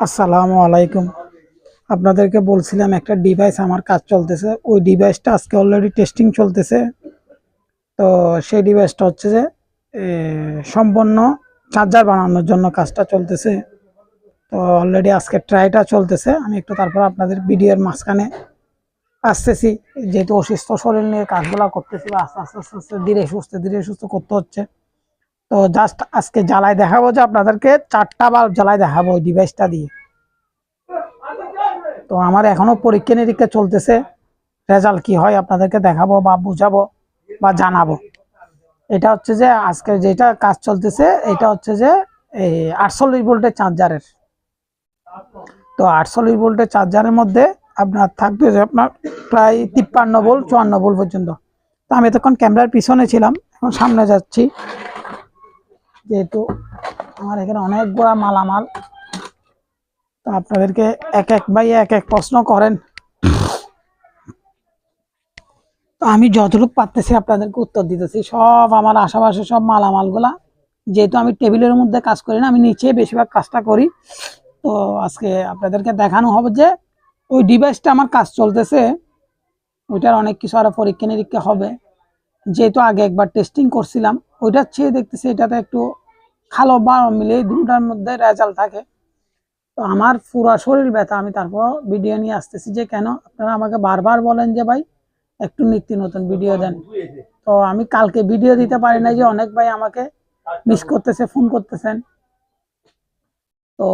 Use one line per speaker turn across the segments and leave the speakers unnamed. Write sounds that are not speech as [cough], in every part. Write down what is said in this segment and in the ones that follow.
আসসালামু আলাইকুম। আপনাদেরকে বলছিলাম একটা ডিভাইস আমার কাজ চলতেছে। ওই ডিভাইসটা আজকে অলরেডি টেস্টিং চলতেছে। তো সেই ডিভাইসটা হচ্ছে যে এ, সম্পূর্ণ চার্জার বানানোর জন্য কাজটা চলতেছে। তো অলরেডি আজকে ট্রাইটা চলতেছে। আমি একটু তারপর আপনাদের ভিডিওর মাঝখানে আসতেছি। যেহেতু অসুস্থ শরীর নিয়ে কাজগুলো করতেছি বা আস্তে আস্তে আস্তে আস্তে ধীরে সুস্থে ধীরে সুস্থ করতে হচ্ছে। তো জাস্ট আজকে জ্বালায় দেখাবো যে আপনাদেরকে চারটা বাল্ব জ্বালায় দেখাবো ওই ডিভাইসটা দিয়ে। তো আমার এখনও পরীক্ষা নিরীক্ষা চলতেছে রেজাল্ট কি হয় আপনাদেরকে দেখাবো বা বুঝাবো বা জানাব। এটা হচ্ছে যে আজকে যেটা কাজ চলতেছে, এটা হচ্ছে যে এই আটচল্লিশ ভোল্টের চার্জারের তো আটচল্লিশ ভোল্টের চার্জারের মধ্যে আপনার থাকবে যে আপনার প্রায় তিপ্পান্ন ভোল্ট, চুয়ান্ন ভোল্ট পর্যন্ত। তো আমি এতক্ষণ ক্যামেরার পিছনে ছিলাম, এখন সামনে যাচ্ছি। যেহেতু আমার এখানে অনেকগুলা মালামাল, তো আপনাদেরকে এক এক ভাই এক এক প্রশ্ন করেন। তো আমি যতটুকু পারতেছি আপনাদেরকে উত্তর দিতেছি। সব আমার আশেপাশে সব মালামালগুলা, যেহেতু আমি টেবিলের মধ্যে কাজ করি না, আমি নিচে বেশিরভাগ কাজটা করি। তো আজকে আপনাদেরকে দেখানো হবে যে ওই ডিভাইসটা আমার কাজ চলতেছে, ওইটার অনেক কিছু আরও পরীক্ষা নিরীক্ষা হবে। যেহেতু আগে একবার টেস্টিং করছিলাম, ওইটার চেয়ে দেখতেছি এটাতে একটু খালো বা মিলে দুটার মধ্যে রেজাল্ট থাকে। তো আমার পুরা শরীর ব্যথা, আমি তারপর ভিডিও নিয়ে আসতেছি যে কেন? আপনারা আমাকে বারবার বলেন যে ভাই, একটু নিত্য নতুন ভিডিও দেন। তো আমি কালকে ভিডিও দিতে পারি না যে অনেক ভাই আমাকে মিস করতেছে ফোন করতেছেন। তো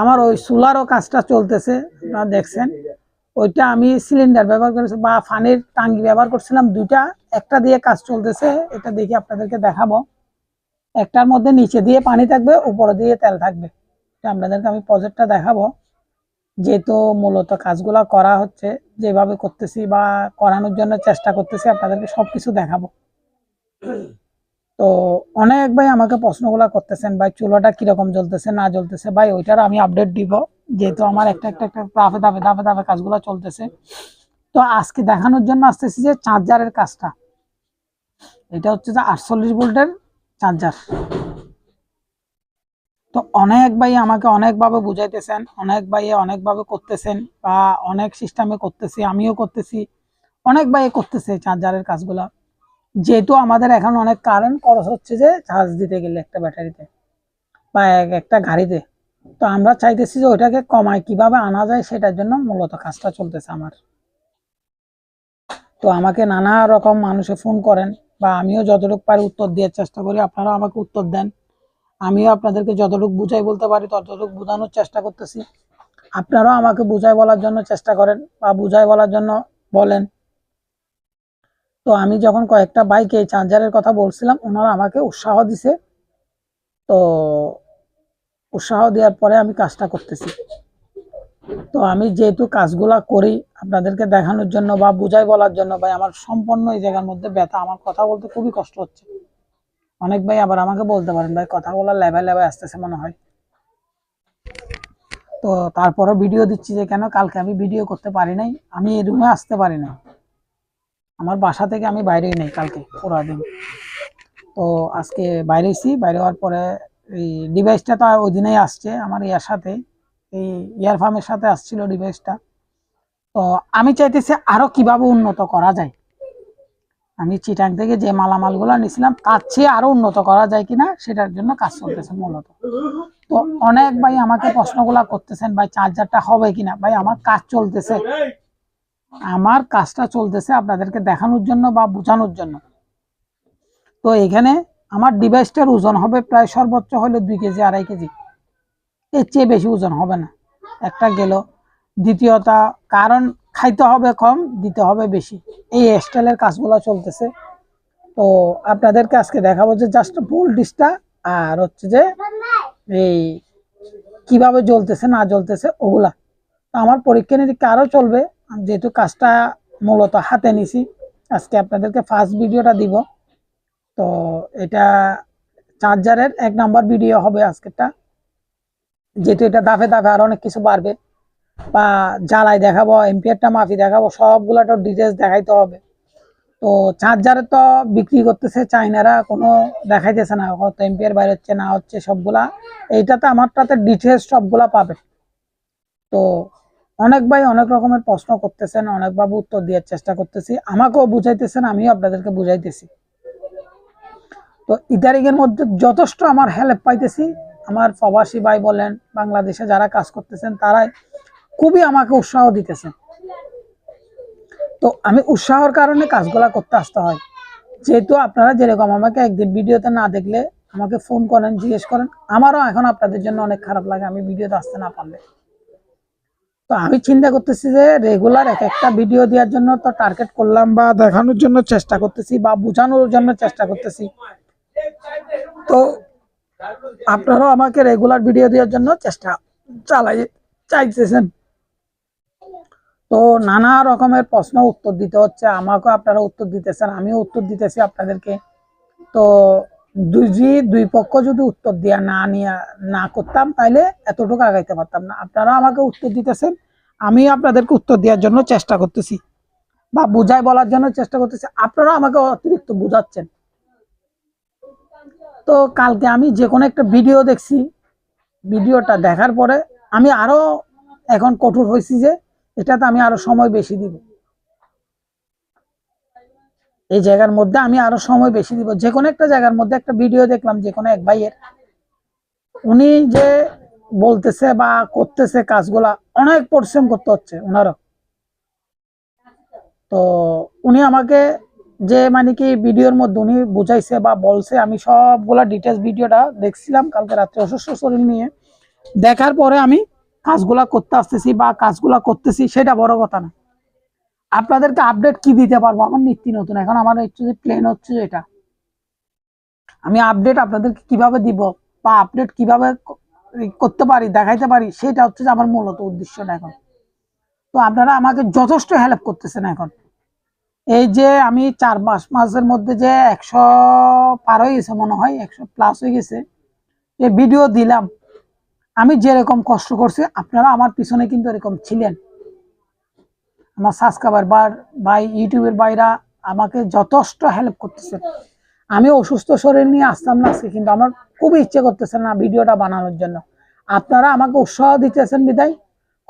আমার ওই সোলারও কাজটা চলতেছে, আপনারা দেখছেন। ওইটা আমি সিলিন্ডার ব্যবহার করেছি বা ফানির টাঙ্গি ব্যবহার করছিলাম, দুইটা, একটা দিয়ে কাজ চলতেছে, এটা দেখি আপনাদেরকে দেখাবো। একটার মধ্যে নিচে দিয়ে পানি থাকবে, উপরে দিয়ে তেল থাকবে। আপনাদেরকে আমি প্রজেক্টটা দেখাবো। যেহেতু মূলত কাজগুলো করা হচ্ছে, যেভাবে করতেছি বা করানোর জন্য চেষ্টা করতেছি, আপনাদেরকে সবকিছু দেখাবো। তো অনেক ভাই আমাকে প্রশ্নগুলো করতেছেন, ভাই, চুলাটা কীরকম জ্বলতেছে, না জ্বলতেছে? ভাই, ওইটার আমি আপডেট দিব। যেহেতু আমার একটা একটা একটা ধাপে ধাপে ধাপে ধাপে কাজগুলো চলতেছে। তো আজকে দেখানোর জন্য আসতেছি যে চার্জারের কাজটা। এটা হচ্ছে যে আটচল্লিশ ভোল্টের চার্জার। তো অনেক ভাই আমাকে অনেকভাবে বুঝাইতেছেন, অনেক ভাই অনেকভাবে করতেছেন বা অনেক সিস্টেমে করতেছি, আমিও করতেছি, অনেক ভাই করতেছে চার্জারের কাজগুলা। যেহেতু আমাদের এখন অনেক কারেন্ট খরচ হচ্ছে যে চার্জ দিতে গেলে একটা ব্যাটারিতে বা এক একটা গাড়িতে। তো আমরা চাইতেছি যে ওইটাকে কমায় কীভাবে আনা যায় সেটার জন্য মূলত কাজটা চলতেছে আমার। তো আমাকে নানা রকম মানুষে ফোন করেন বা আমিও যতটুকু পারি উত্তর দেওয়ার চেষ্টা করি। আপনারা আমাকে উত্তর দেন। আমিও আপনাদেরকে যতটুকু বুঝাই বলতে পারি, ততটুকু বোঝানোর চেষ্টা করতেছি। আপনারাও আমাকে বুঝাই বলার জন্য চেষ্টা করেন বা বুঝাই বলার জন্য বলেন। তো আমি যখন কয়েকটা বাইকে চার্জারের কথা বলছিলাম, ওনারা আমাকে উৎসাহ দিছে। তো উৎসাহ দেওয়ার পরে আমি কাজটা করতেছি। তো আমি যেহেতু কাজগুলা করি, আপনাদেরকে দেখানোর জন্য বা বুঝাই বলার জন্য, ভাই, আমার সম্পূর্ণ এই জায়গার মধ্যে ব্যথা, আমার কথা বলতে খুবই কষ্ট হচ্ছে। অনেক ভাই আবার আমাকে বলতে পারেন, ভাই কথা বলার লেভেল লেভেল আসতেছে মনে হয়। তো তারপরও ভিডিও দিচ্ছি যে কেন কালকে আমি ভিডিও করতে পারি নাই, আমি এই রুমে আসতে পারি না আমার বাসা থেকে আমি বাইরেই নেই কালকে পুরা দিন তো আজকে বাইরেছি বাইরে হওয়ার পরে এই ডিভাইসটা তো ওই দিনেই আসছে, আমার ইয়ার সাথে। এই ইয়ার ফার্মের সাথে আসছিল ডিভাইসটা তো আমি চাইতেছি আরও কীভাবে উন্নত করা যায়। আমি চিটাং থেকে যে মালামালগুলো নিয়েছিলাম, তার চেয়ে আরও উন্নত করা যায় কিনা, সেটার জন্য কাজ চলতেছে মূলত। তো অনেক ভাই আমাকে প্রশ্নগুলা করতেছেন, ভাই চার্জারটা হবে কিনা? ভাই, আমার কাজ চলতেছে। আমার কাজটা চলতেছে আপনাদেরকে দেখানোর জন্য বা বোঝানোর জন্য। তো এখানে আমার ডিভাইসটার ওজন হবে প্রায় সর্বোচ্চ হলে দুই কেজি, আড়াই কেজি। এর চেয়ে বেশি ওজন হবে না। একটা গেল। দ্বিতীয়তা, কারণ খাইতে হবে কম, দিতে হবে বেশি। এই স্টাইলের কাজগুলো চলতেছে। তো আপনাদেরকে আজকে দেখাবো যে জাস্ট ভোল্টেজটা আর হচ্ছে যে এই কীভাবে জ্বলতেছে, না জ্বলতেছে, ওগুলা। তো আমার পরীক্ষা নিরীক্ষা আরও চলবে। যেহেতু কাজটা মূলত হাতে নিছি, আজকে আপনাদেরকে ফার্স্ট ভিডিওটা দিব। তো এটা চার্জারের এক নাম্বার ভিডিও হবে আজকেরটা। যেহেতু এটা দাফে দাফে আর অনেক কিছু বাড়বে, বা জ্বালাই দেখাবো এমপিআরটা মাফি দেখাবো, সবগুলা তো ডিটেলস দেখাইতে হবে। তো চার্জারে তো বিক্রি করতেছে চাইনারা কোনো দেখাইতেছে না, কত এমপিআর বাইরে হচ্ছে, না হচ্ছে, সবগুলা। এইটাতে আমারটাতে ডিটেলস সবগুলা পাবে। তো অনেক ভাই অনেক রকমের প্রশ্ন করতেছেন অনেকভাবে উত্তর দেওয়ার চেষ্টা করতেছি। আমাকেও বুঝাইতেছেন, আমিও আপনাদেরকে বুঝাইতেছি। তো ইদারিং এর মধ্যে যথেষ্ট আমার হেল্প পাইতেছি। আমার প্রবাসী ভাই বলেন, বাংলাদেশে যারা কাজ করতেছেন, তারাই খুবই আমাকে উৎসাহ দিতেছেন। তো আমি উৎসাহর কারণে কাজগুলা করতে আসতে হয়। যেহেতু আপনারা যেরকম আমাকে একদিন ভিডিওতে না দেখলে আমাকে ফোন করেন, জিজ্ঞেস করেন, আমারও এখন আপনাদের জন্য অনেক খারাপ লাগে, আমি ভিডিওতে আসতে না পারলে। তো আমি চিন্তা করতেছি যে রেগুলার এক একটা ভিডিও দেওয়ার জন্য তো টার্গেট করলাম বা দেখানোর জন্য চেষ্টা করতেছি বা বোঝানোর জন্য চেষ্টা করতেছি। তো আপনারাও আমাকে রেগুলার ভিডিও দেওয়ার জন্য চেষ্টা চালাই, চাইতেছেন। তো নানা রকমের প্রশ্ন উত্তর দিতে হচ্ছে, আমাকেও আপনারা উত্তর দিতেছেন, আমিও উত্তর দিতেছি আপনাদেরকে। তো দুই দুই পক্ষ যদি উত্তর দেওয়া না নিয়ে, না করতাম তাহলে এতটুকু আগাইতে পারতাম না। আপনারা আমাকে উত্তর দিতেছেন আমি আপনাদেরকে উত্তর দেওয়ার জন্য চেষ্টা করতেছি বা বুঝাই বলার জন্য চেষ্টা করতেছি। আপনারা আমাকে অতিরিক্ত বুঝাচ্ছেন। তো কালকে আমি যে কোনো একটা ভিডিও দেখছি। ভিডিওটা দেখার পরে আমি আরও এখন কঠোর হয়েছি যে এটাতে আমি আরও সময় বেশি দিব। এই জায়গার মধ্যে আমি আরও সময় বেশি দিব। যে কোনো একটা জায়গার মধ্যে একটা ভিডিও দেখলাম, যে কোনো এক ভাইয়ের। উনি যে বলতেছে বা করতেছে কাজগুলা অনেক পরিশ্রম করতে হচ্ছে ওনারও। তো উনি আমাকে যে মানে কি ভিডিওর মধ্যে উনি বুঝাইছে বা বলছে, আমি সবগুলা ডিটেলস ভিডিওটা দেখছিলাম কালকে রাত্রে অসুস্থ শরীর নিয়ে। দেখার পরে আমি কাজগুলা করতে আসতেছি বা কাজগুলা করতেছি, সেটা বড় কথা না। আপনাদেরকে আপডেট কি দিতে পারব? আমার নিত্য নতুন। এখন আমার হচ্ছে যে প্লেন হচ্ছে এটা। আমি আপডেট আপনাদেরকে কীভাবে দিব বা আপডেট কীভাবে করতে পারি, দেখাইতে পারি, সেটা হচ্ছে যে আমার মূলত উদ্দেশ্যটা এখন। তো আপনারা আমাকে যথেষ্ট হেল্প করতেছেন এখন। এই যে আমি চার মাস, মাসের মধ্যে যে একশো পার হয়ে গেছে মনে হয়, একশো প্লাস হয়ে গেছে। যে ভিডিও দিলাম, আমি যেরকম কষ্ট করছি, আপনারা আমার পিছনে কিন্তু এরকম ছিলেন। আমার সাবস্ক্রাইবার ভাই ইউটিউবের ভাইরা আমাকে যথেষ্ট হেল্প করতেছে। আমি অসুস্থ শরীর নিয়ে আসতাম না আজকে, কিন্তু আমার খুবই ইচ্ছে করতেছে না ভিডিওটা বানানোর জন্য। আপনারা আমাকে উৎসাহ দিতেছেন বিদায়।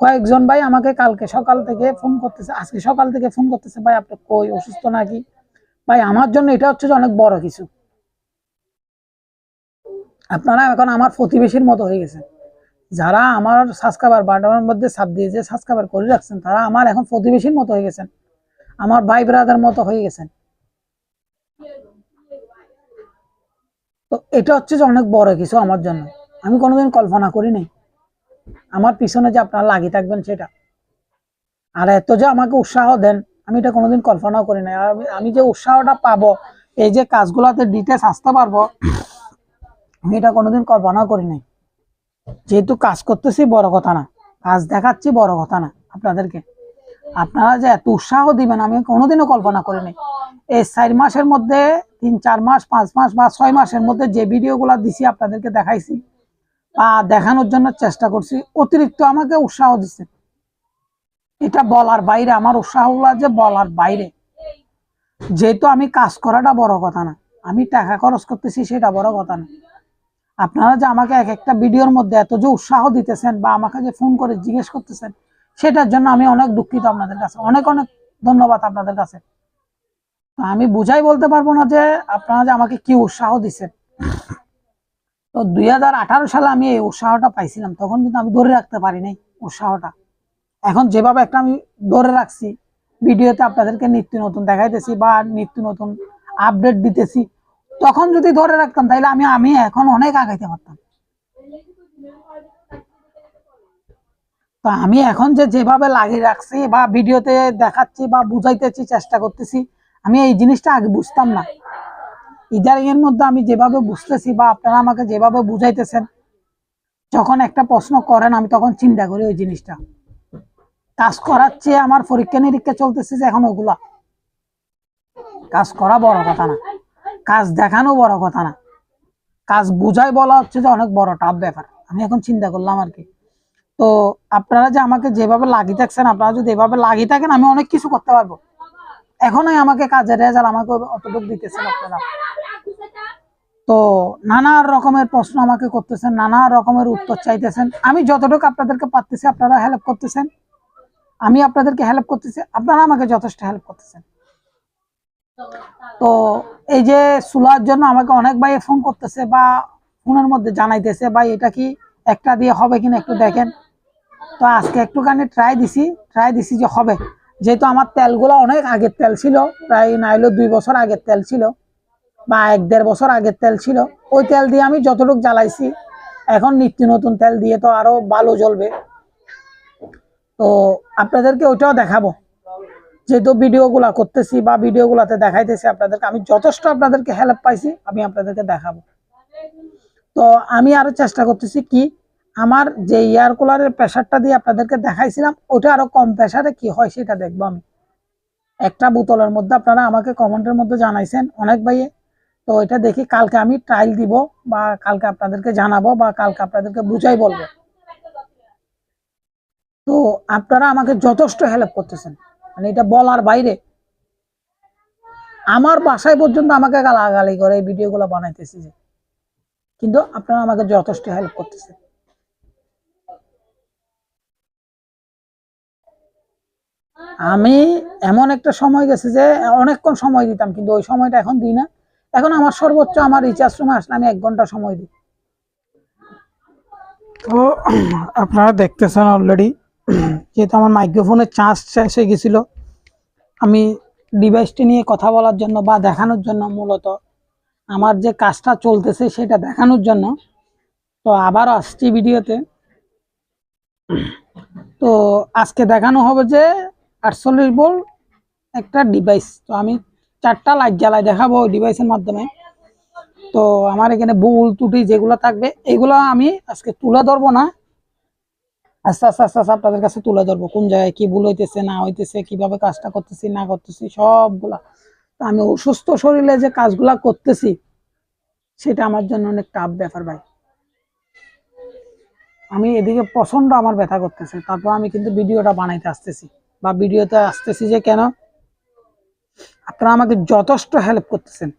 কয়েকজন ভাই আমাকে কালকে সকাল থেকে ফোন করতেছে, আজকে সকাল থেকে ফোন করতেছে, ভাই, আপনি কই, অসুস্থ নাকি? ভাই, আমার জন্য এটা হচ্ছে যে অনেক বড় কিছু। আপনারা এখন আমার প্রতিবেশীর মতো হয়ে গেছেন। যারা আমার সাবস্ক্রাইবার বাটনের মধ্যে সাব দিয়ে যে সাবস্ক্রাইবার করে রাখছেন, তারা আমার এখন প্রতিবেশীর মতো হয়ে গেছেন। আমার ভাই ব্রাদার মতো হয়ে গেছেন। তো এটা হচ্ছে যে অনেক বড় কিছু আমার জন্য। আমি কোনোদিন কল্পনা করি নাই। আমার পিছনে যে আপনারা লাগিয়ে থাকবেন সেটা। আর এত যে আমাকে উৎসাহ দেন, আমি এটা কোনোদিন কল্পনাও করি আর আমি- যে উৎসাহটা পাবো, এই যে কাজগুলোতে ডিটেলস আসতে পারব, আমি এটা কোনোদিন কল্পনাও করি নাই। যেহেতু কাজ করতেছি, বড় কথা না। কাজ দেখাচ্ছি, বড় কথা না আপনাদেরকে। আপনারা যে এত উৎসাহ দিবেন, আমি কোনোদিনও কল্পনা করি নাই। এই চার মাসের মধ্যে, তিন, চার মাস, পাঁচ মাস বা ছয় মাসের মধ্যে যে ভিডিওগুলো দিছি, আপনাদেরকে দেখাইছি দেখানোর জন্য চেষ্টা করছি। অতিরিক্ত আমাকে উৎসাহ দিচ্ছে। এটা বলার বাইরে, আমার উৎসাহগুলো যে বলার বাইরে। যেহেতু আমি কাজ করাটা বড় কথা না, আমি টাকা খরচ করতেছি সেটা বড় কথা না। আপনারা যে আমাকে এক একটা ভিডিওর মধ্যে এত যে উৎসাহ দিতেছেন বা আমাকে যে ফোন করে জিজ্ঞেস করতেছেন, সেটার জন্য আমি অনেক দুঃখিত আপনাদের কাছে। অনেক অনেক ধন্যবাদ আপনাদের কাছে। আমি বুঝাই বলতে পারব না যে আপনারা যে আমাকে কি উৎসাহ দিচ্ছেন। তো দুই হাজার আঠারো সালে আমি এই উৎসাহটা পাইছিলাম, তখন কিন্তু আমি ধরে রাখতে পারি নাই উৎসাহটা। এখন যেভাবে একটা আমি ধরে রাখছি, ভিডিওতে আপনাদেরকে নিত্য নতুন দেখাইতেছি বা নিত্য নতুন আপডেট দিতেছি, তখন যদি ধরে রাখতাম, তাহলে আমি আমি এখন অনেক আগাইতে পারতাম। তো আমি এখন যে যেভাবে লাগিয়ে রাখছি বা ভিডিওতে দেখাচ্ছি বা বুঝাইতেছি, চেষ্টা করতেছি, আমি এই জিনিসটা আগে বুঝতাম না। ইদারিং এর মধ্যে আমি যেভাবে বুঝতেছি বা আপনারা আমাকে যেভাবে বুঝাইতেছেন, যখন একটা প্রশ্ন করেন, আমি তখন চিন্তা করি ওই জিনিসটা। কাজ করার চেয়ে আমার পরীক্ষা নিরীক্ষা চলতেছে যে এখন ওগুলা। কাজ করা বড় কথা না। কাজ দেখানো বড় কথা না। কাজ বুঝাই বলা হচ্ছে যে অনেক বড় টাফ ব্যাপার। আমি এখন চিন্তা করলাম আর কি। তো আপনারা যে আমাকে যেভাবে লাগিয়ে থাকছেন, আপনারা যদি এভাবে লাগিয়ে থাকেন, আমি অনেক কিছু করতে পারব। এখনই আমাকে কাজের রেজাল্ট আমাকে অতটুকু দিতেছেন আপনারা। তো নানা রকমের প্রশ্ন আমাকে করতেছেন, নানা রকমের উত্তর চাইতেছেন। আমি যতটুকু আপনাদেরকে পারতেছি আপনারা হেল্প করতেছেন। আমি আপনাদেরকে হেল্প করতেছি, আপনারা আমাকে যথেষ্ট হেল্প করতেছেন। তো এই যে সুলার জন্য আমাকে অনেক ভাই ফোন করতেছে বা ফোনের মধ্যে জানাইতেছে, ভাই, এটা কি একটা দিয়ে হবে কিনা একটু দেখেন? তো আজকে একটুখানি ট্রাই দিছি ট্রাই দিছি যে হবে। যেহেতু আমার তেলগুলো অনেক আগের তেল ছিল, প্রায় নাইলো দুই বছর আগের তেল ছিল বা এক দেড় বছর আগের তেল ছিল, ওই তেল দিয়ে আমি যতটুকু জ্বালাইছি, এখন নিত্য নতুন তেল দিয়ে তো আরও ভালো জ্বলবে। তো আপনাদেরকে ওইটাও দেখাবো। যেহেতু ভিডিওগুলা করতেছি বা ভিডিওগুলাতে দেখাইতেছি আপনাদেরকে, আমি যথেষ্ট আপনাদেরকে হেল্প পাইছি, আমি আপনাদেরকে দেখাবো। তো আমি আরও চেষ্টা করতেছি কি আমার যে এয়ার কুলারের প্রেশারটা দিয়ে আপনাদেরকে দেখাইছিলাম, ওটা আরও কম প্রেশারে কি হয় সেটা দেখব আমি। একটা বোতলের মধ্যে আপনারা আমাকে কমেন্টের মধ্যে জানাইছেন, অনেক ভাইয়ে। তো এটা দেখি কালকে আমি ট্রায়াল দিব বা কালকে আপনাদেরকে জানাব বা কালকে আপনাদেরকে বুঝাই বলব। তো আপনারা আমাকে যথেষ্ট হেল্প করতেছেন মানে এটা বলার বাইরে। আমার বাসায় পর্যন্ত আমাকে গালাগালি করে এই ভিডিওগুলো বানাইতেছি যে। কিন্তু আপনারা আমাকে যথেষ্ট হেল্প করতেছেন। আমি এমন একটা সময় গেছে যে অনেকক্ষণ সময় দিতাম, কিন্তু ওই সময়টা এখন দিই না। এখন আমার সর্বোচ্চ আমার রিচার্জ সময় আসলে আমি এক ঘণ্টা সময় দিই। তো আপনারা দেখতেছেন অলরেডি যেহেতু আমার মাইক্রোফোনের চার্জ শেষ হয়ে গেছিল, আমি ডিভাইসটি নিয়ে কথা বলার জন্য বা দেখানোর জন্য মূলত আমার যে কাজটা চলতেছে সেটা দেখানোর জন্য, তো আবারও আসছি ভিডিওতে তো আজকে দেখানো হবে যে আটচল্লিশ বল একটা ডিভাইস তো আমি চারটা লাইট জ্বালাই দেখাবো ডিভাইসের মাধ্যমে। তো আমার এখানে বুল ত্রুটি যেগুলো থাকবে, এগুলো আমি আজকে তুলে ধরবো না। আস্তে আস্তে আস্তে আস্তে আপনাদের কাছে তুলে ধরবো, কোন জায়গায় কি ভুল হইতেছে, না হইতেছে, কীভাবে কাজটা করতেছি, না করতেছি, সবগুলা। তো আমি অসুস্থ শরীরে যে কাজগুলা করতেছি, সেটা আমার জন্য অনেক টাফ ব্যাপার ভাই। আমি এদিকে প্রচণ্ড আমার ব্যথা করতেছে, তারপর আমি কিন্তু ভিডিওটা বানাইতে আসতেছি। বা ভিডিওতে আসতেছি যে কেন? আপনারা আমাকে যথেষ্ট হেল্প করতেছেন।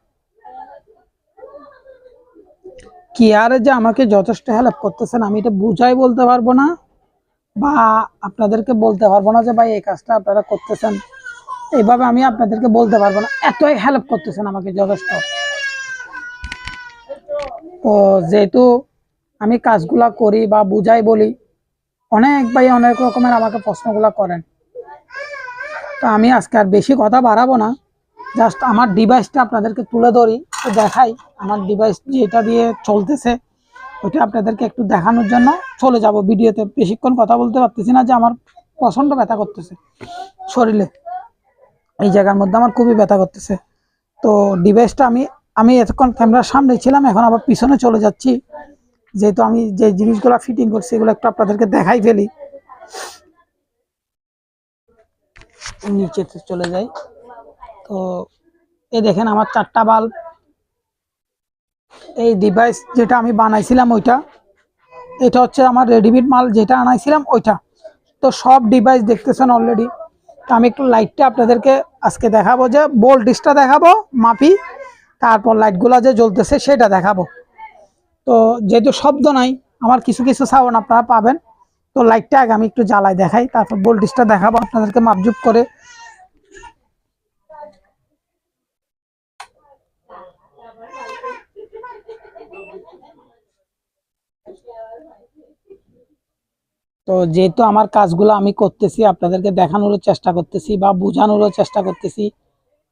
কি আরে যে আমাকে যথেষ্ট হেল্প করতেছেন, আমি এটা বুঝাই বলতে পারব না বা আপনাদেরকে বলতে পারব না যে, ভাই, এই কাজটা আপনারা করতেছেন। এইভাবে আমি আপনাদেরকে বলতে পারব না। এতই হেল্প করতেছেন আমাকে যথেষ্ট। তো যেহেতু আমি কাজগুলা করি বা বুঝাই বলি, অনেক ভাই অনেক রকমের আমাকে প্রশ্নগুলা করেন। তো আমি আজকে আর বেশি কথা বাড়াবো না। জাস্ট আমার ডিভাইসটা আপনাদেরকে তুলে ধরি তো দেখাই। আমার ডিভাইস যেটা দিয়ে চলতেছে, ওইটা আপনাদেরকে একটু দেখানোর জন্য চলে যাব ভিডিওতে। বেশিক্ষণ কথা বলতে পারতেছি না যে আমার প্রচণ্ড ব্যথা করতেছে শরীরে। এই জায়গার মধ্যে আমার খুবই ব্যথা করতেছে। তো ডিভাইসটা আমি আমি এতক্ষণ ক্যামেরার সামনে ছিলাম, এখন আবার পিছনে চলে যাচ্ছি। যেহেতু আমি যে জিনিসগুলো ফিটিং করছি, এগুলো একটু আপনাদেরকে দেখাই ফেলি। নিচে চলে যাই। তো এই দেখেন আমার চারটা বাল্ব। এই ডিভাইস যেটা আমি বানাইছিলাম ওইটা, এটা হচ্ছে আমার রেডিমেড মাল যেটা আনাইছিলাম ওইটা। তো সব ডিভাইস দেখতেছেন অলরেডি তো আমি একটু লাইটটা আপনাদেরকে আজকে দেখাবো যে বোল্টিসটা দেখাবো, মাপি, তারপর লাইটগুলো যে জ্বলতেছে সেটা দেখাবো। তো যেহেতু শব্দ নাই, আমার কিছু কিছু সাউন্ড আপনারা পাবেন। তো লাইটটা আগে আমি একটু জ্বালাই দেখাই, তারপর বোল্টিসটা দেখাবো, আপনাদেরকে মাপজুপ করে। তো যেহেতু আমার কাজগুলো আমি করতেছি, আপনাদেরকে দেখানোর চেষ্টা করতেছি বা বোঝানোরও চেষ্টা করতেছি,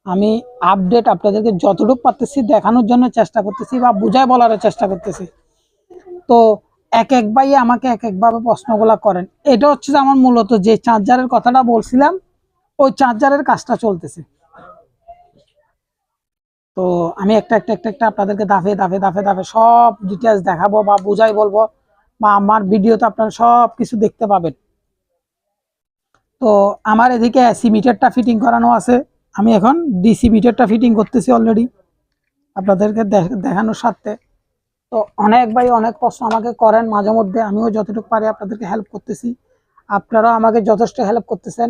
আমি আপডেট আপনাদেরকে যতটুকু পারতেছি দেখানোর জন্য চেষ্টা করতেছি বা বুঝায় বলারও চেষ্টা করতেছি। তো এক এক ভাই আমাকে এক একভাবে প্রশ্নগুলো করেন। এটা হচ্ছে যে আমার মূলত যে চার্জারের কথাটা বলছিলাম, ওই চার্জারের কাজটা চলতেছে। তো আমি একটা একটা একটা একটা আপনাদেরকে দাফে দাফে দাফে দাফে সব ডিটেলস দেখাবো বা বুঝাই বলব বা আমার ভিডিওতে আপনারা সব কিছু দেখতে পাবেন। তো আমার এদিকে এসি মিটারটা ফিটিং করানো আছে। আমি এখন ডিসি মিটারটা ফিটিং করতেছি অলরেডি আপনাদেরকে দেখানোর স্বার্থে। তো অনেক ভাই অনেক প্রশ্ন আমাকে করেন, মাঝে মধ্যে আমিও যতটুকু পারি আপনাদেরকে হেল্প করতেছি। আপনারাও আমাকে যথেষ্ট হেল্প করতেছেন।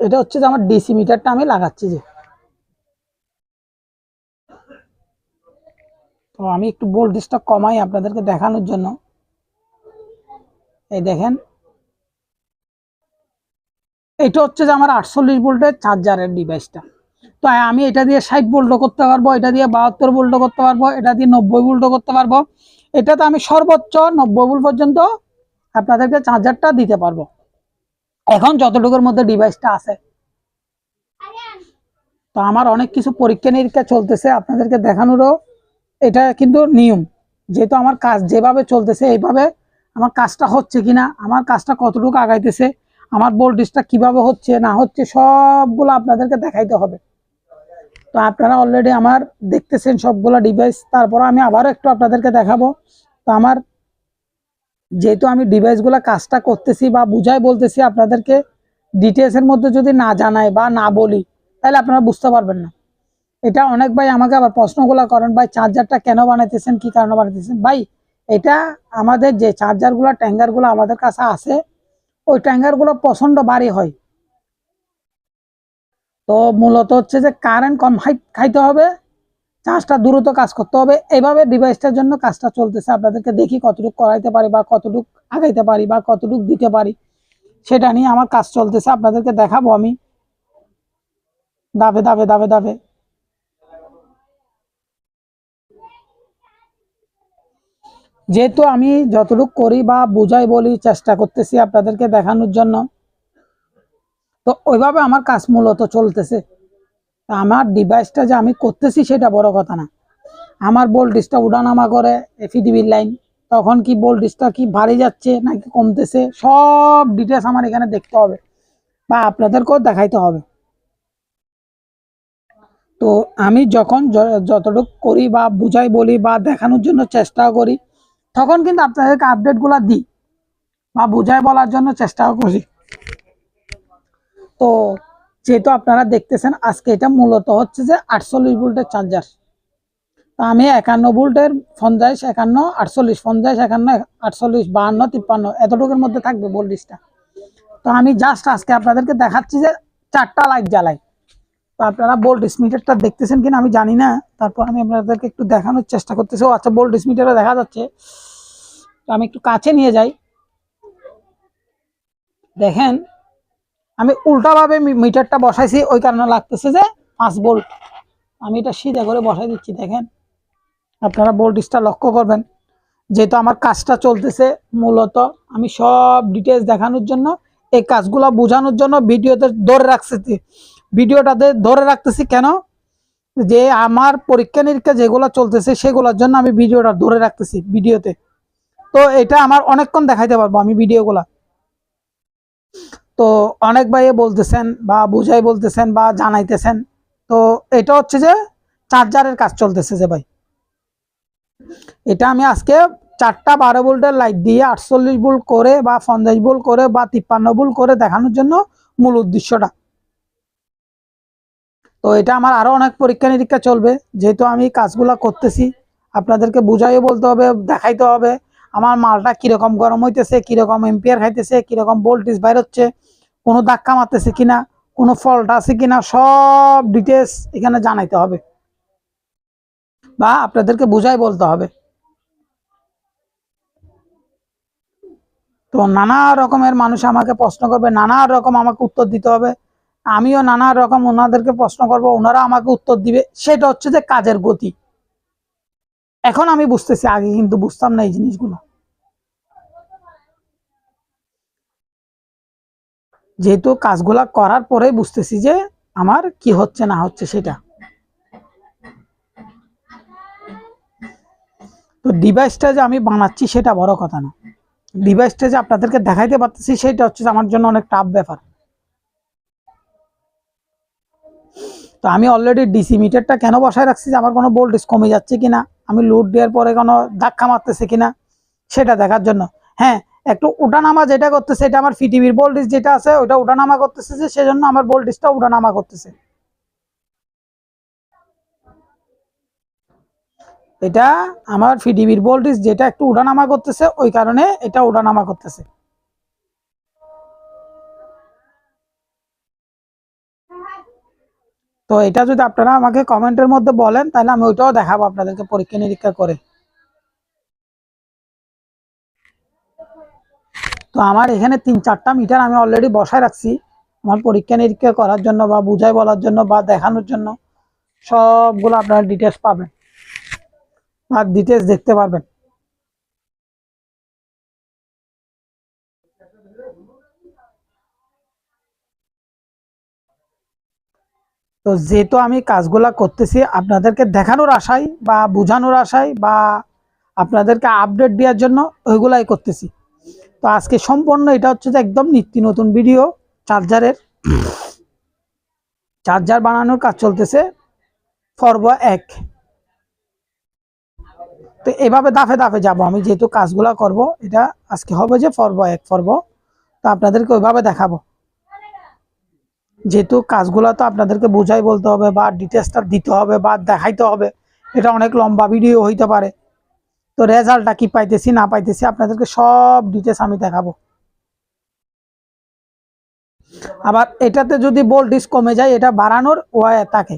এটা হচ্ছে যে আমার ডিসি মিটারটা আমি লাগাচ্ছি যে। তো আমি একটু ভোল্টেজটা কমাই আপনাদেরকে দেখানোর জন্য। এই দেখেন। এটা হচ্ছে যে আমার আটচল্লিশ ভোল্টের চার্জারের ডিভাইসটা তো আমি এটা দিয়ে ষাট ভোল্টও করতে পারব, এটা দিয়ে বাহাত্তর ভোল্টও করতে পারব, এটা দিয়ে নব্বই ভোল্টও করতে পারব। এটাতে আমি সর্বোচ্চ নব্বই ভোল্ট পর্যন্ত আপনাদেরকে চার্জারটা দিতে পারব। এখন যতটুকুর মধ্যে ডিভাইসটা আছে। তো আমার অনেক কিছু পরীক্ষা নিরীক্ষা চলতেছে, আপনাদেরকে দেখানোরও এটা কিন্তু নিয়ম। যেহেতু আমার কাজ যেভাবে চলতেছে, এইভাবে আমার কাজটা হচ্ছে কিনা, আমার কাজটা কতটুকু আগাইতেছে, আমার ভোল্টেজটা কীভাবে হচ্ছে, না হচ্ছে, সবগুলো আপনাদেরকে দেখাইতে হবে। তো আপনারা অলরেডি আমার দেখতেছেন সবগুলো ডিভাইস তারপর আমি আবারও একটু আপনাদেরকে দেখাবো। তো আমার যেহেতু আমি ডিভাইসগুলো কাজটা করতেছি বা বুঝাই বলতেছি আপনাদেরকে ডিটেলসের মধ্যে যদি না জানাই বা না বলি, তাহলে আপনারা বুঝতে পারবেন না। এটা অনেক ভাই আমাকে আবার প্রশ্নগুলো করেন, ভাই চার্জারটা কেন বানাইতেছেন? কি কারণে বানাইতেছেন? ভাই, এটা আমাদের যে চার্জারগুলো ট্যাঙ্গারগুলো আমাদের কাছে আছে, ওই ট্যাঙ্গারগুলো প্রচণ্ড ভারী হয়। তো মূলত হচ্ছে যে কারেন্ট কম খাইতে হবে। চার্জটা দ্রুত কাজ করতে হবে। এইভাবে ডিভাইসটার জন্য কাজটা চলতেছে। আপনাদেরকে দেখি কতটুকু করাইতে পারি বা কতটুকু আগাইতে পারি বা কতটুকু দিতে পারি। সেটা নিয়ে আমার কাজ চলতেছে। আপনাদেরকে দেখাবো আমি। দাবে দাবে দাবে দাবে যেহেতু আমি যতটুকু করি বা বুঝাই বলি চেষ্টা করতেছি আপনাদেরকে দেখানোর জন্য তো ওইভাবে আমার কাজ মূলত চলতেছে। তা আমার ডিভাইসটা যে আমি করতেছি সেটা বড় কথা না। আমার ভোল্টেজটা উঠানামা করে এফিডিবির লাইন তখন কি ভোল্টেজটা কি ভারী যাচ্ছে নাকি কমতেছে, সব ডিটেলস আমার এখানে দেখতে হবে বা আপনাদেরকেও দেখাইতে হবে। তো আমি যখন যতটুকু করি বা বুঝাই বলি বা দেখানোর জন্য চেষ্টা করি, তখন কিন্তু আপনাদেরকে আপডেটগুলো দিই বা বুঝাই বলার জন্য চেষ্টাও করি। তো যেহেতু আপনারা দেখতেছেন, আজকে এটা মূলত হচ্ছে যে আটচল্লিশ ভোল্টের চার্জার তো আমি একান্ন ভোল্টের পঞ্চাশ একান্ন, আটচল্লিশ পঞ্চাশ একান্ন, আটচল্লিশ, বাহান্ন, তিপ্পান্ন, এতটুকুর মধ্যে থাকবে ভোল্টেজটা তো আমি জাস্ট আজকে আপনাদেরকে দেখাচ্ছি যে চারটা লাইট জ্বালাই। তো আপনারা ভোল্টেজ মিটারটা দেখতেছেন কিনা আমি জানি না, তারপর আমি আপনাদেরকে একটু দেখানোর চেষ্টা করতেছি। ও আচ্ছা ভোল্টেজ মিটারে দেখা যাচ্ছে। আমি একটু কাছে নিয়ে যাই। দেখেন আমি উল্টাভাবে মিটারটা বসাইছি, ওই কারণে লাগতেছে যে পাঁচ বোল্ট। আমি এটা সিধা করে বসাই দিচ্ছি, দেখেন। আপনারা ভোল্টেজটা লক্ষ্য করবেন, যেহেতু আমার কাজটা চলতেছে মূলত, আমি সব ডিটেলস দেখানোর জন্য, এই কাজগুলো বোঝানোর জন্য ভিডিওতে ধরে রাখতেছি। ভিডিওটাতে ধরে রাখতেছি কেন? যে আমার পরীক্ষা নিরীক্ষা যেগুলো চলতেছে সেগুলোর জন্য আমি ভিডিওটা ধরে রাখতেছি ভিডিওতে। তো এটা আমার অনেকক্ষণ দেখাইতে পারব আমি ভিডিওগুলা। তো অনেক ভাই বলতেছেন বা বুঝাই বলতেছেন বা জানাইতেছেন। তো এটা হচ্ছে যে চার্জারের কাজ চলতেছে যে ভাই। এটা আমি আজকে চারটা বারো ভোল্টের লাইট দিয়ে আটচল্লিশ ভোল্ট করে বা পঞ্চাশ ভোল্ট করে বা তিপ্পান্ন ভোল্ট করে দেখানোর জন্য মূল উদ্দেশ্যটা। তো এটা আমার আরও অনেক পরীক্ষা নিরীক্ষা চলবে। যেহেতু আমি কাজগুলা করতেছি, আপনাদেরকে বুঝাইও বলতে হবে, দেখাইতে হবে, আমার মালটা কীরকম গরম হইতেছে, কীরকম এম্পিয়ার খাইতেছে, কীরকম ভোল্টেজ বাইর হচ্ছে কোনো ধাক্কা মারতেছে কিনা, কোনো ফল্ট আছে কিনা, সব ডিটেলস এখানে জানাইতে হবে। বা আপনাদেরকে বুঝাই বলতে হবে। তো নানা রকমের মানুষ আমাকে প্রশ্ন করবে, নানা রকম আমাকে উত্তর দিতে হবে। আমিও নানা রকম ওনাদেরকে প্রশ্ন করব, ওনারা আমাকে উত্তর দিবে। সেটা হচ্ছে যে কাজের গতি। এখন আমি বুঝতেছি, আগে কিন্তু বুঝতাম না এই জিনিসগুলো। যেহেতু কাজগুলা করার পরেই বুঝতেছি যে আমার কি হচ্ছে না হচ্ছে সেটা। তো ডিভাইসটা যে আমি বানাচ্ছি সেটা বড় কথা না। ডিভাইসটা যে আপনাদেরকে দেখাইতে পারতেছি সেটা হচ্ছে আমার জন্য অনেক টাফ ব্যাপার। তো আমি অলরেডি ডিসি মিটারটা কেন বসায় রাখছি যে আমার কোনো ভোল্টেজ কমে যাচ্ছে কিনা? আমি লোড দেওয়ার পরে কোনো ধাক্কা মারতেছে কিনা? সেটা দেখার জন্য। হ্যাঁ একটু ওঠানামা যেটা করতেছে, এটা আমার ফিটিভির ভোল্টেজ যেটা আছে ওটা ওঠানামা করতেছে যে সেজন্য আমার ভোল্টেজটা ওঠানামা করতেছে। এটা আমার ফিটিভির ভোল্টেজ যেটা একটু ওঠানামা করতেছে, ওই কারণে এটা ওঠানামা করতেছে। তো এটা যদি আপনারা আমাকে কমেন্টের মধ্যে বলেন, তাহলে আমি ওইটাও দেখাবো আপনাদেরকে পরীক্ষা নিরীক্ষা করে। তো আমার এখানে তিন চারটা মিটার আমি অলরেডি বসায় রাখছি। আমার পরীক্ষা নিরীক্ষা করার জন্য বা বুঝাই বলার জন্য বা দেখানোর জন্য সবগুলো আপনারা ডিটেলস পাবেন। আর ডিটেলস দেখতে পারবেন। তো যেহেতু আমি কাজগুলা করতেছি, আপনাদেরকে দেখানোর আশায় বা বোঝানোর আশায় বা আপনাদেরকে আপডেট দেওয়ার জন্য ওইগুলাই করতেছি। তো আজকে সম্পূর্ণ এটা হচ্ছে যে একদম নিত্য নতুন ভিডিও চার্জারের চার্জার বানানোর কাজ চলতেছে পর্ব এক। তো এভাবে দাফে দাফে যাব। আমি যেহেতু কাজগুলা করব, এটা আজকে হবে যে পর্ব এক পর্ব তো আপনাদেরকে ওইভাবে দেখাবো। যেহেতু কাজগুলো তো আপনাদেরকে বোঝাই বলতে হবে বা ডিটেলসটা দিতে হবে বা দেখাইতে হবে। এটা অনেক লম্বা ভিডিও হইতে পারে। তো রেজাল্টটা কি পাইতেছি, না পাইতেছি, আপনাদেরকে সব ডিটেলস আমি দেখাবো। আবার এটাতে যদি ভোল্টেজ কমে যায়, এটা বাড়ানোর ওয়াই থাকে।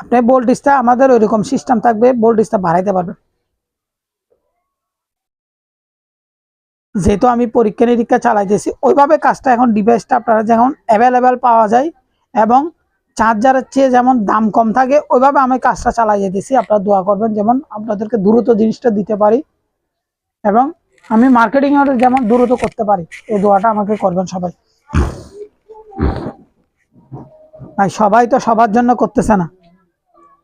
আপনি ভোল্টেজটা আমাদের ওইরকম সিস্টেম থাকবে ভোল্টেজটা বাড়াইতে পারবেন। যেহেতু আমি পরীক্ষা নিরীক্ষা চালাইতেছি, ওইভাবে কাজটা এখন ডিভাইসটা আপনারা যেমন অ্যাভেলেবেল পাওয়া যায়, এবং চার্জারের চেয়ে যেমন দাম কম থাকে, ওইভাবে আমি কাজটা চালাই যেতেছি আপনারা দোয়া করবেন যেমন আপনাদেরকে দ্রুত জিনিসটা দিতে পারি এবং আমি মার্কেটিং এর যেমন দ্রুত করতে পারি, এই দোয়াটা আমাকে করবেন সবাই। ভাই, সবাই তো সবার জন্য করতেছে না।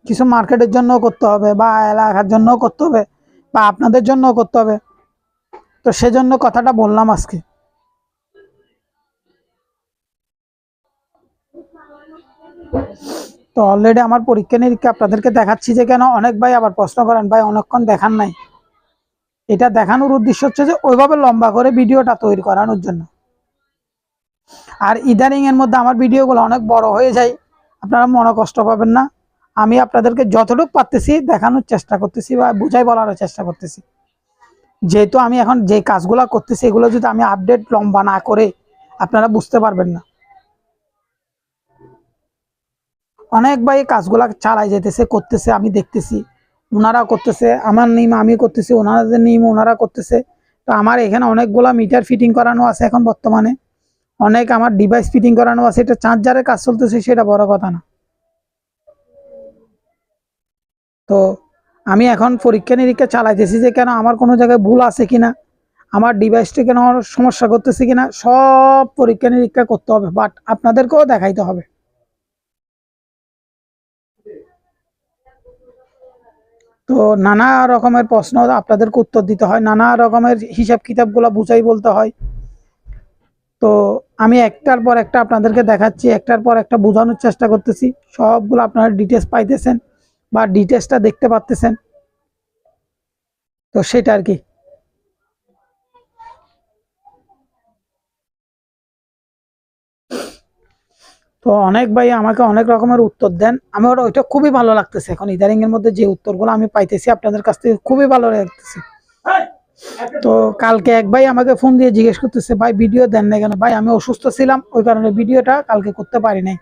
কিছু মার্কেটের জন্য করতে হবে বা এলাকার জন্য করতে হবে বা আপনাদের জন্য করতে হবে। তো সেজন্য কথাটা বললাম আজকে। তো অলরেডি আমার পরীক্ষা নিরীক্ষা আপনাদেরকে দেখাচ্ছি যে কেন অনেক ভাই আবার প্রশ্ন করেন, ভাই, অনেকক্ষণ দেখান নাই। এটা দেখানোর উদ্দেশ্য হচ্ছে যে ওইভাবে লম্বা করে ভিডিওটা তৈরি করানোর জন্য। আর ইদানিং এর মধ্যে আমার ভিডিওগুলো অনেক বড় হয়ে যায়, আপনারা মনে কষ্ট পাবেন না। আমি আপনাদেরকে যতটুকু পারতেছি দেখানোর চেষ্টা করতেছি বা বুঝাই বলার চেষ্টা করতেছি। যেহেতু আমি এখন যে কাজগুলো করতেছি, এগুলো যদি আমি আপডেট লম্বা না করে আপনারা বুঝতে পারবেন না। অনেক ভাই কাজগুলা চালাই যেতেছে, করতেছে, আমি দেখতেছি। ওনারা করতেছে, আমার নিম আমি করতেছি, ওনাদের নিম ওনারা করতেছে। তো আমার এখানে অনেকগুলা মিটার ফিটিং করানো আছে এখন বর্তমানে। অনেক আমার ডিভাইস ফিটিং করানো আছে, এটা চার্জারের কাজ চলতেছে, সেটা বড় কথা না। তো আমি এখন পরীক্ষা নিরীক্ষা চালাইতেছি যে কেন আমার কোনো জায়গায় ভুল আছে কিনা, আমার ডিভাইসটা কেন সমস্যা করতেছে কিনা, সব পরীক্ষা নিরীক্ষা করতে হবে বাট আপনাদেরকেও দেখাইতে হবে। তো নানা রকমের প্রশ্ন আপনাদেরকে উত্তর দিতে হয়, নানা রকমের হিসাব কিতাবগুলো বুঝাই বলতে হয়। তো আমি একটার পর একটা আপনাদেরকে দেখাচ্ছি, একটার পর একটা বোঝানোর চেষ্টা করতেছি। সবগুলো আপনারা ডিটেলস পাইতেছেন বা ডিটেলসটা দেখতে পাচ্তেছেন তো সেটা আর কি। তো অনেক ভাই আমাকে অনেক রকমের উত্তর দেন। আমার ওইটা খুবই ভালো লাগতেছে। এখন ইদারিং এর মধ্যে যে উত্তরগুলো আমি পাইতেছি আপনাদের কাছ থেকে খুবই ভালো লাগতেছে। তো কালকে এক ভাই আমাকে ফোন দিয়ে জিজ্ঞেস করতেছে ভাই ভিডিও দেন না কেন? ভাই আমি অসুস্থ ছিলাম ওই কারণে ভিডিওটা কালকে করতে পারি নাই।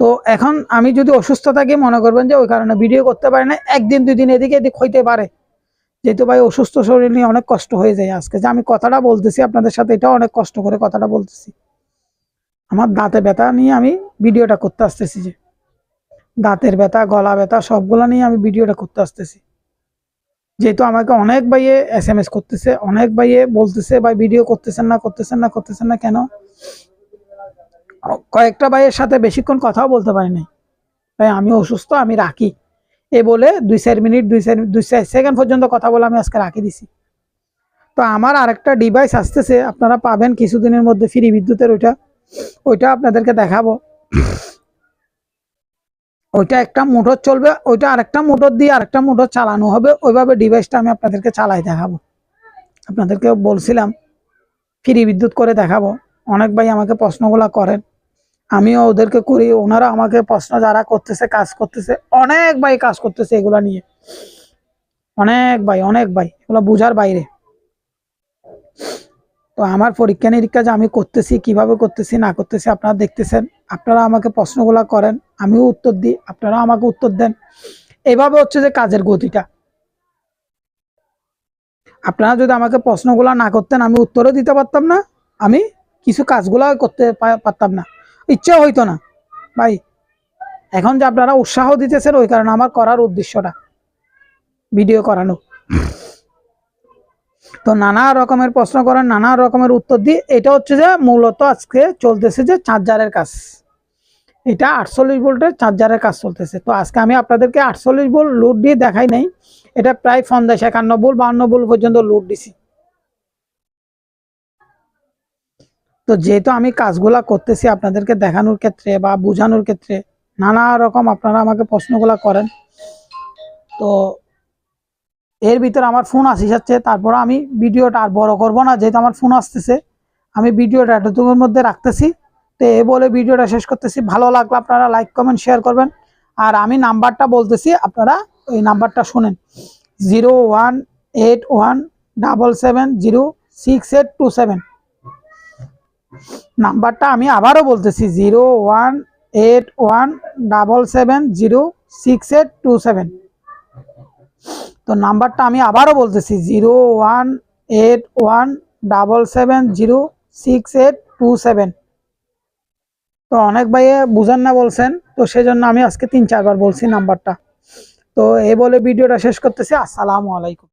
তো এখন আমি যদি অসুস্থ থাকি মনে করবেন যে ওই কারণে ভিডিও করতে পারি না একদিন দুই দিন এদিকে এদিক হইতে পারে। যেহেতু ভাই অসুস্থ শরীর নিয়ে অনেক কষ্ট হয়ে যায় আজকে। যে আমি কথাটা বলতেছি আপনাদের সাথে এটাও অনেক কষ্ট করে কথাটা বলতেছি। আমার দাঁতে ব্যথা নিয়ে আমি ভিডিওটা করতে আসতেছি যে, দাঁতের ব্যথা, গলা ব্যথা, সবগুলো নিয়ে আমি ভিডিওটা করতে আসতেছি। যেহেতু আমাকে অনেক ভাইয়ে এস এম এস করতেছে, অনেক ভাইয়ে বলতেছে, ভাই, ভিডিও করতেছেন না করতেছেন না করতেছেন না কেন? কয়েকটা ভাইয়ের সাথে বেশিক্ষণ কথাও বলতে পারি নাই। ভাই, আমি অসুস্থ, আমি রাখি। এ বলে দুই, চার মিনিট, দুই, চার দুই, চার সেকেন্ড পর্যন্ত কথা বলে আমি আজকে রাখি দিছি। তো আমার আরেকটা ডিভাইস আসতেছে, আপনারা পাবেন কিছুদিনের মধ্যে ফ্রি বিদ্যুতের ওইটা। ওইটা আপনাদেরকে দেখাবো। ওইটা একটা মোটর চলবে, ওইটা আরেকটা মোটর দিয়ে আরেকটা মোটর চালানো হবে, ওইভাবে ডিভাইসটা আমি আপনাদেরকে চালাই দেখাবো। আপনাদেরকে বলছিলাম, ফ্রি বিদ্যুৎ করে দেখাবো। অনেক ভাই আমাকে প্রশ্নগুলা করেন, আমিও ওদেরকে করি, ওনারা আমাকে প্রশ্ন যারা করতেছে, কাজ করতেছে, অনেক ভাই কাজ করতেছে এগুলা নিয়ে। অনেক ভাই অনেক ভাই, এগুলো বুঝার বাইরে। তো আমার পরীক্ষা নিরীক্ষা যে আমি করতেছি, কীভাবে করতেছি, না করতেছি আপনারা দেখতেছেন। আপনারা আমাকে প্রশ্নগুলো করেন, আমিও উত্তর দিই আপনারা আমাকে উত্তর দেন। এইভাবে হচ্ছে যে কাজের গতিটা। আপনারা যদি আমাকে প্রশ্নগুলো না করতেন, আমি উত্তরও দিতে পারতাম না, আমি কিছু কাজগুলো করতে পারতাম না। ইচ্ছে হইতো না। ভাই, এখন যে আপনারা উৎসাহ দিতেছেন, ওই কারণে আমার করার উদ্দেশ্যটা। ভিডিও করানো। [laughs] তো নানা রকমের প্রশ্ন করেন, নানা রকমের উত্তর দিই। এটা হচ্ছে যে মূলত আজকে চলতেছে যে চার্জারের কাজ। এটা আটচল্লিশ ভোল্টের চার্জারের কাজ চলতেছে। তো আজকে আমি আপনাদেরকে আটচল্লিশ ভোল্ট লোড দিয়ে দেখাই নাই। এটা প্রায় পঞ্চাশ, একান্ন ভোল্ট, বাহান্ন ভোল্ট পর্যন্ত লোড দিছি। তো যেহেতু আমি কাজগুলা করতেছি আপনাদেরকে দেখানোর ক্ষেত্রে বা বোঝানোর ক্ষেত্রে, নানা রকম আপনারা আমাকে প্রশ্নগুলা করেন। তো এর ভিতরে আমার ফোন আসি যাচ্ছে, তারপর আমি ভিডিওটা আর বড় করব না, যেহেতু আমার ফোন আসতেছে। আমি ভিডিওটা এতটুকুর মধ্যে রাখতেছি। তো এ বলে ভিডিওটা শেষ করতেছি। ভালো লাগল আপনারা লাইক কমেন্ট শেয়ার করবেন। আর আমি নাম্বারটা বলতেছি, আপনারা এই নাম্বারটা শুনেন। Zero one eight one double seven zero six eight two seven. নাম্বারটা আমি আবারও বলতেছি, zero one eight one double seven zero six eight two seven. তো নাম্বারটা আমি আবারও বলতেছি, zero one eight one double seven zero six eight two seven. তো অনেক ভাইয়ে বুঝেন না বলছেন, তো সেজন্য আমি আজকে তিন চারবার বলছি নাম্বারটা। তো এই বলে ভিডিওটা শেষ করতেছি, আসসালামু আলাইকুম।